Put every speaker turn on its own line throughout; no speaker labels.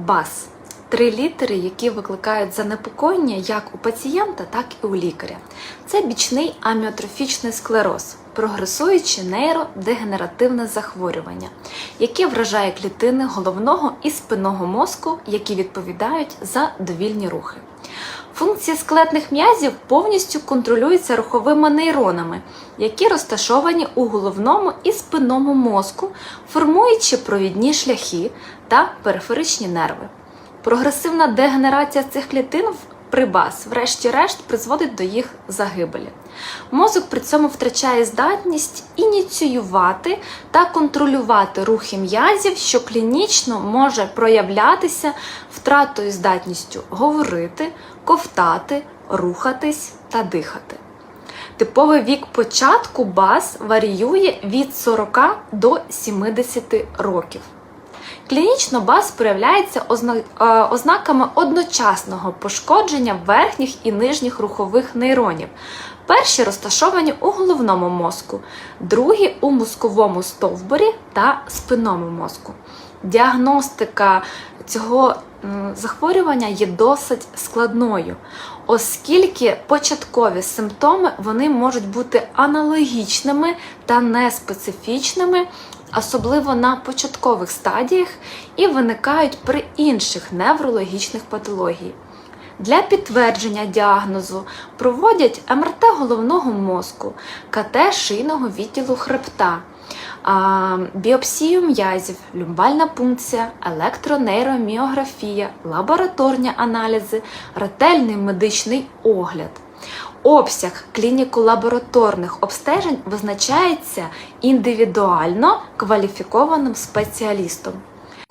БАС три літери, які викликають занепокоєння як у пацієнта, так і у лікаря. Це бічний аміотрофічний склероз, прогресуюче нейродегенеративне захворювання, яке вражає клітини головного і спинного мозку, які відповідають за довільні рухи. Функції скелетних м'язів повністю контролюються руховими нейронами, які розташовані у головному і спинному мозку, формуючи провідні шляхи та периферичні нерви. Прогресивна дегенерація цих клітин при БАС, врешті-решт, призводить до їх загибелі. Мозок при цьому втрачає здатність ініціювати та контролювати рухи м'язів, що клінічно може проявлятися втратою здатністю говорити, ковтати, рухатись та дихати. Типовий вік початку БАС варіює від 40 до 70 років. Клінічно БАС проявляється е, ознаками одночасного пошкодження верхніх і нижніх рухових нейронів. Перші розташовані у головному мозку, другі у мозковому стовбурі та спинному мозку. Діагностика цього захворювання є досить складною, оскільки початкові симптоми вони можуть бути аналогічними та неспецифічними, особливо на початкових стадіях, і виникають при інших неврологічних патологій. Для підтвердження діагнозу проводять МРТ головного мозку, КТ шийного відділу хребта, біопсію м'язів, люмбальна пункція, електронейроміографія, лабораторні аналізи, ретельний медичний огляд. Обсяг клініко-лабораторних обстежень визначається індивідуально кваліфікованим спеціалістом.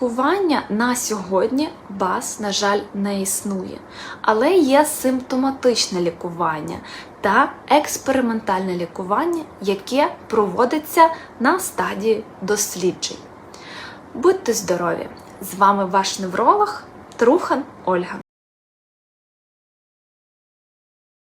Лікування на сьогодні БАС, на жаль, не існує, але є симптоматичне лікування та експериментальне лікування, яке проводиться на стадії досліджень. Будьте здорові! З вами ваш невролог Трухан Ольга.